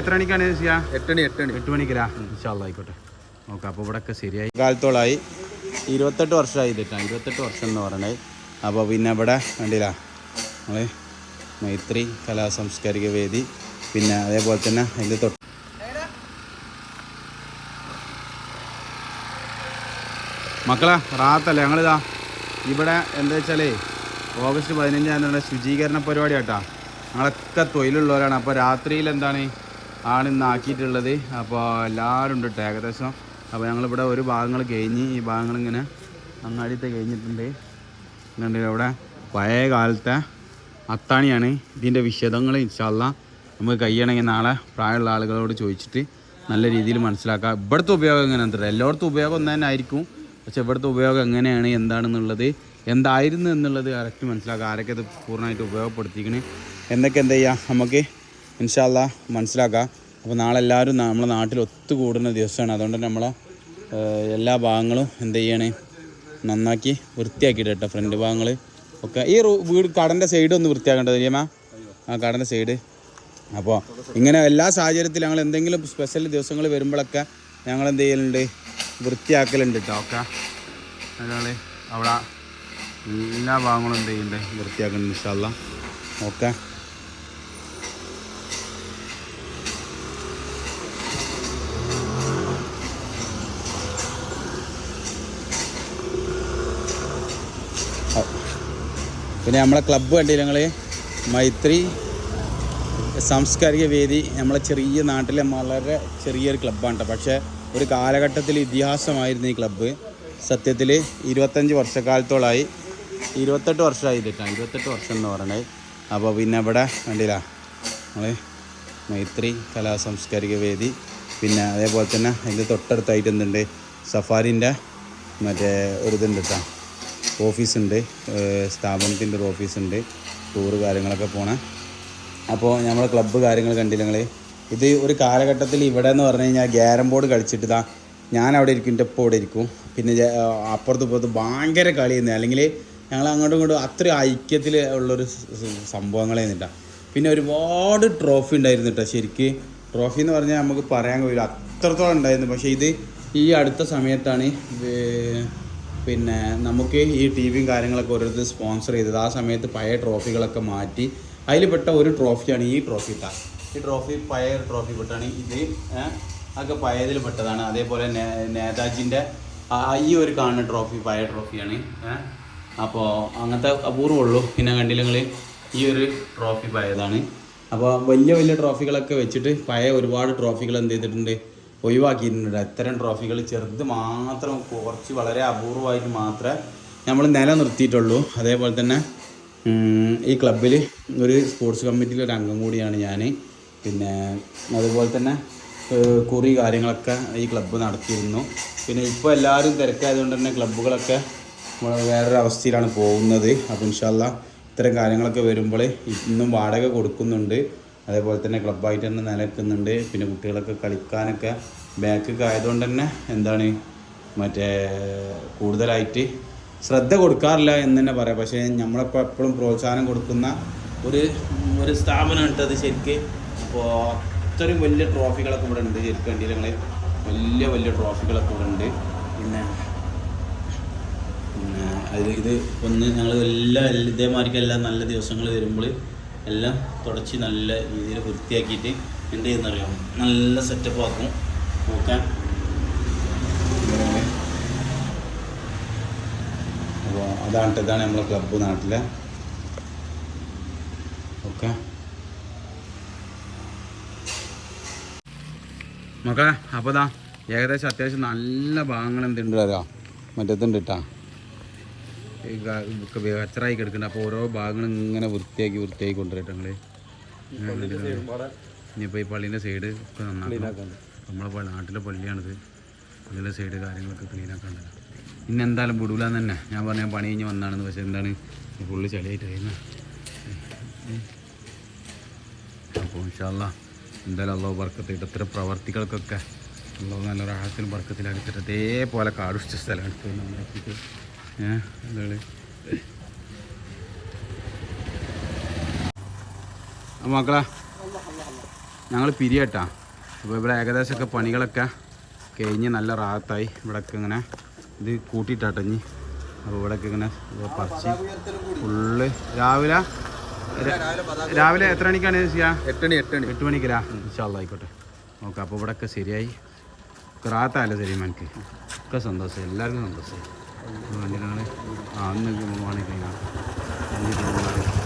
എത്ര മണിക്കാണ് ചെയ്യാ? മണി എട്ടണി എട്ട് മണിക്കരാ ഇൻഷാല്ല ആയിക്കോട്ടെ. നോക്കാം അപ്പോൾ ഇവിടെ ഒക്കെ ശരിയായി. കാലത്തോളായി. ഇരുപത്തെട്ട് വർഷമായി ഇതിട്ടാ ഇരുപത്തെട്ട് വർഷം എന്ന് പറഞ്ഞത് അപ്പോൾ പിന്നെ ഇവിടെ കണ്ടില്ല. നമ്മൾ മൈത്രി കലാ സാംസ്കാരിക വേദി. പിന്നെ അതേപോലെ തന്നെ അതിന്റെ തൊട്ട് മക്കളെ റാത്തല്ലേ? ഞങ്ങളിതാ ഇവിടെ എന്താ വെച്ചാലേ ഓഗസ്റ്റ് പതിനഞ്ചാം തീയതി ശുചീകരണ പരിപാടി കേട്ടാ ഞങ്ങളൊക്കെ തൊഴിലുള്ളവരാണ്. അപ്പോൾ രാത്രിയിൽ എന്താണ് ആണ് ഇന്ന് ആക്കിയിട്ടുള്ളത്. അപ്പോൾ എല്ലാവരും ഉണ്ട് കേട്ടോ ഏകദേശം. അപ്പോൾ ഞങ്ങളിവിടെ ഒരു ഭാഗങ്ങൾ കഴിഞ്ഞ് ഈ ഭാഗങ്ങളിങ്ങനെ അങ്ങാടിത്തെ കഴിഞ്ഞിട്ടുണ്ട്. കണ്ടില്ല ഇവിടെ? പഴയ കാലത്തെ അത്താണിയാണ്. ഇതിന്റെ വിശദങ്ങൾ ഇൻഷാല്ല നമുക്ക് കഴിയണമെങ്കിൽ നാളെ പ്രായമുള്ള ആളുകളോട് ചോദിച്ചിട്ട് നല്ല രീതിയിൽ മനസ്സിലാക്കാം. ഇവിടുത്തെ ഉപയോഗം എങ്ങനെ തരാം എല്ലായിടത്തും ഉപയോഗം ഒന്ന് തന്നെ ആയിരിക്കും. പക്ഷേ ഇവിടുത്തെ ഉപയോഗം എങ്ങനെയാണ് എന്താണെന്നുള്ളത് എന്തായിരുന്നു എന്നുള്ളത് കറക്റ്റ് മനസ്സിലാക്കാം. ആരൊക്കെ ഇത് പൂർണമായിട്ട് ഉപയോഗപ്പെടുത്തിക്കണേ എന്തൊക്കെ എന്താ ചെയ്യുക നമുക്ക് ഇൻഷാല്ല മനസ്സിലാക്കാം. അപ്പോൾ നാളെ എല്ലാവരും നമ്മളെ നാട്ടിൽ ഒത്തുകൂടുന്ന ദിവസമാണ്. അതുകൊണ്ട് നമ്മളെ എല്ലാ ഭാഗങ്ങളും എന്ത് ചെയ്യണേ നന്നാക്കി വൃത്തിയാക്കിയിട്ട് കേട്ടോ ഫ്രണ്ട് ഭാഗങ്ങൾ ഒക്കെ ഈ വീട് കടന്റെ സൈഡ് ഒന്ന് വൃത്തിയാക്കേണ്ടത് ഇല്ലമ്മ ആ കടന്റെ സൈഡ് അപ്പോൾ ഇങ്ങനെ എല്ലാ സാഹചര്യത്തിലും ഞങ്ങൾ എന്തെങ്കിലും സ്പെഷ്യൽ ദിവസങ്ങൾ വരുമ്പോഴൊക്കെ ഞങ്ങൾ എന്ത് ചെയ്യലുണ്ട് വൃത്തിയാക്കലുണ്ട് കേട്ടോ ഒക്കെ. അതാണ് അവിടെ എല്ലാ ഭാഗങ്ങളും എന്ത് ചെയ്യുന്നുണ്ട് വൃത്തിയാക്കുന്നുണ്ട് ഇൻഷാല്ല ഓക്കെ പിന്നെ നമ്മളെ ക്ലബ്ബ് കണ്ടില്ല ഞങ്ങൾ മൈത്രി സാംസ്കാരിക വേദി നമ്മളെ ചെറിയ നാട്ടിലെ വളരെ ചെറിയൊരു ക്ലബ്ബാണ് കേട്ടോ പക്ഷേ ഒരു കാലഘട്ടത്തിൽ ഇതിഹാസമായിരുന്നു ഈ ക്ലബ്ബ് സത്യത്തിൽ ഇരുപത്തഞ്ച് വർഷക്കാലത്തോളമായി ഇരുപത്തെട്ട് വർഷമായി കേട്ടോ ഇരുപത്തെട്ട് വർഷം എന്ന് പറയണേ. അപ്പോൾ പിന്നെ ഇവിടെ കണ്ടില്ല? നമ്മൾ മൈത്രി കലാ സാംസ്കാരിക വേദി. പിന്നെ അതേപോലെ തന്നെ അതിന്റെ തൊട്ടടുത്തായിട്ട് എന്തുണ്ട്? സഫാരിന്റെ മറ്റേ ഒരു ഇതുണ്ട് കേട്ടോ ഓഫീസുണ്ട് സ്ഥാപനത്തിന്റെ ഒരു ഓഫീസുണ്ട് ടൂറ് കാര്യങ്ങളൊക്കെ പോണ. അപ്പോൾ നമ്മൾ ക്ലബ്ബ് കാര്യങ്ങൾ കണ്ടില്ല നിങ്ങൾ ഇത് ഒരു കാലഘട്ടത്തിൽ ഇവിടെ എന്ന് പറഞ്ഞു കഴിഞ്ഞാൽ ഗ്യാരം ബോർഡ് കളിച്ചിട്ട് ഞാൻ അവിടെ ഇരിക്കും എന്റെ ഒപ്പം അവിടെ ഇരിക്കും. പിന്നെ അപ്പുറത്ത് ഇപ്പുറത്ത് ഭയങ്കര കളിയെന്ന് അല്ലെങ്കിൽ ഞങ്ങൾ അങ്ങോട്ടും ഇങ്ങോട്ടും അത്ര ഐക്യത്തിൽ ഉള്ളൊരു സംഭവങ്ങളായിരുന്നില്ല പിന്നെ ഒരുപാട് ട്രോഫി ഉണ്ടായിരുന്നു കേട്ടോ ശരിക്ക്. ട്രോഫി എന്ന് പറഞ്ഞാൽ നമുക്ക് പറയാൻ കഴിയില്ല അത്രത്തോളം ഉണ്ടായിരുന്നു. പക്ഷേ ഇത് ഈ അടുത്ത സമയത്താണ് പിന്നെ നമുക്ക് ഈ ടി വിയും കാര്യങ്ങളൊക്കെ ഓരോരുത്തർ സ്പോൺസർ ചെയ്തത്. ആ സമയത്ത് പഴയ ട്രോഫികളൊക്കെ മാറ്റി അതിൽ പെട്ട ഒരു ട്രോഫിയാണ് ഈ ട്രോഫി ഇട്ടാ ഈ ട്രോഫി പഴയ ട്രോഫി പെട്ടാണ്. ഇത് ഒക്കെ പഴയതിൽ പെട്ടതാണ്. അതേപോലെ നേതാജിന്റെ ഈ ഒരു കാണുന്ന ട്രോഫി പഴയ ട്രോഫിയാണ് അപ്പോൾ അങ്ങനത്തെ അപൂർവമുള്ളൂ പിന്നെ കണ്ടില്ല ഈ ഒരു ട്രോഫി പഴയതാണ്. അപ്പോൾ വലിയ വലിയ ട്രോഫികളൊക്കെ വെച്ചിട്ട് പഴയ ഒരുപാട് ട്രോഫികൾ എന്ത് ചെയ്തിട്ടുണ്ട്? ഒഴിവാക്കിയിട്ടുണ്ട്. അത്തരം ട്രോഫികൾ ചെറുത് മാത്രം കുറച്ച് വളരെ അപൂർവമായിട്ട് മാത്രമേ നമ്മൾ നിലനിർത്തിയിട്ടുള്ളൂ. അതേപോലെ തന്നെ ഈ ക്ലബിൽ ഒരു സ്പോർട്സ് കമ്മിറ്റിയിൽ ഒരു അംഗം കൂടിയാണ് ഞാൻ പിന്നെ അതുപോലെ തന്നെ കുറി കാര്യങ്ങളൊക്കെ ഈ ക്ലബ്ബ് നടത്തിയിരുന്നു. പിന്നെ ഇപ്പോൾ എല്ലാവരും തിരക്കായതുകൊണ്ട് തന്നെ ക്ലബ്ബുകളൊക്കെ വേറൊരു അവസ്ഥയിലാണ് പോകുന്നത്. അപ്പോൾ ഇൻഷാല്ല ഇത്തരം കാര്യങ്ങളൊക്കെ വരുമ്പോൾ ഇന്നും വാടക കൊടുക്കുന്നുണ്ട്. അതേപോലെ തന്നെ ക്ലബ്ബായിട്ട് തന്നെ നിലനിൽക്കുന്നുണ്ട്. പിന്നെ കുട്ടികളൊക്കെ കളിക്കാനൊക്കെ ബാക്കൊക്കെ ആയതുകൊണ്ട് തന്നെ എന്താണ് മറ്റേ കൂടുതലായിട്ട് ശ്രദ്ധ കൊടുക്കാറില്ല എന്ന് തന്നെ പറയാം. പക്ഷേ നമ്മളിപ്പോൾ എപ്പോഴും പ്രോത്സാഹനം കൊടുക്കുന്ന ഒരു ഒരു സ്ഥാപനം അത് ശരിക്ക്. അപ്പോൾ അത്രയും വലിയ ട്രോഫികളൊക്കെ ഇവിടെ ഉണ്ട് ശരിക്കും കണ്ടില്ല ഞങ്ങൾ വലിയ വലിയ ട്രോഫികളൊക്കെ ഇവിടെ ഉണ്ട്. പിന്നെ പിന്നെ അത് ഇത് ഒന്ന് ഞങ്ങൾ എല്ലാ ഇതേമാതിരിക്കെല്ലാം നല്ല ദിവസങ്ങൾ വരുമ്പോൾ എല്ലാം തുടച്ച് നല്ല രീതിയിൽ വൃത്തിയാക്കിയിട്ട് എന്ത് ചെയ്യുന്നറിയാം? നല്ല സെറ്റപ്പ് ആക്കും. നോക്കാൻ അപ്പോൾ അതാണ്. ഇതാണ് നമ്മളെ ക്ലബ്ബ് നാട്ടിലെ. ഓക്കെ മക്കളെ അപ്പോൾ ഏകദേശം അത്യാവശ്യം നല്ല ഭാഗങ്ങൾ എന്തുണ്ട് അറിയാം? മറ്റേതുണ്ട് കേട്ടാ ഒക്കെ കച്ചറായി കിടക്കുന്നുണ്ട് അപ്പോൾ ഓരോ ഭാഗങ്ങളും ഇങ്ങനെ വൃത്തിയാക്കി വൃത്തിയാക്കി കൊണ്ടുവരട്ടെ ഇനിയിപ്പോൾ ഈ പള്ളീന്റെ സൈഡ് ഒക്കെ നന്നാക്കണം. നമ്മളെ നാട്ടിലെ പള്ളിയാണിത്. പള്ളിയുടെ സൈഡ് കാര്യങ്ങളൊക്കെ ക്ലീൻ ആക്കാണ്ടല്ലോ ഇന്ന് എന്തായാലും വിടൂലെന്ന് തന്നെ. ഞാൻ പറഞ്ഞ പണി കഴിഞ്ഞ് വന്നാണെന്ന്. പക്ഷേ എന്താണ്? ഫുള്ള് ചളിയായിട്ട് കഴിയുന്നത് അപ്പോൾ ഇൻഷാല്ല എന്തായാലും അള്ളാഹു വർക്കത്തിട്ട് ഇത്ര പ്രവർത്തികൾക്കൊക്കെ അള്ളാഹു നല്ല റാഹത്തിലും ബർക്കത്തിലാക്കിയിട്ട് അതേപോലെ കാടുഷ്ടിച്ച സ്ഥലമാണ് ഇപ്പോൾ നമ്മളാക്കിയിട്ട് ഏഹ് മക്കളെ ഞങ്ങൾ പിരിയട്ടാ. അപ്പോൾ ഇവിടെ ഏകദേശമൊക്കെ പണികളൊക്കെ കഴിഞ്ഞ് നല്ല റാത്തായി ഇവിടെയൊക്കെ ഇങ്ങനെ ഇത് കൂട്ടിയിട്ടാട്ടഞ്ഞി അപ്പോൾ ഇവിടെയൊക്കെ ഇങ്ങനെ പറിച്ച് ഫുള്ള് രാവിലെ രാവിലെ എത്ര മണിക്കാണ് ചെയ്യാ? എട്ടണി എട്ടണി. എട്ട് മണിക്കരാ ഇൻഷാല്ല ആയിക്കോട്ടെ. ഓക്കെ അപ്പോൾ ഇവിടെയൊക്കെ ശരിയായി. ഒക്കെ റാത്തായല്ലോ ശരി മനക്ക്. ഒക്കെ സന്തോഷം എല്ലാവർക്കും സന്തോഷം അഞ്ചിലാണ് ആ അന്ന് മാണിക്കാണ് അഞ്ച്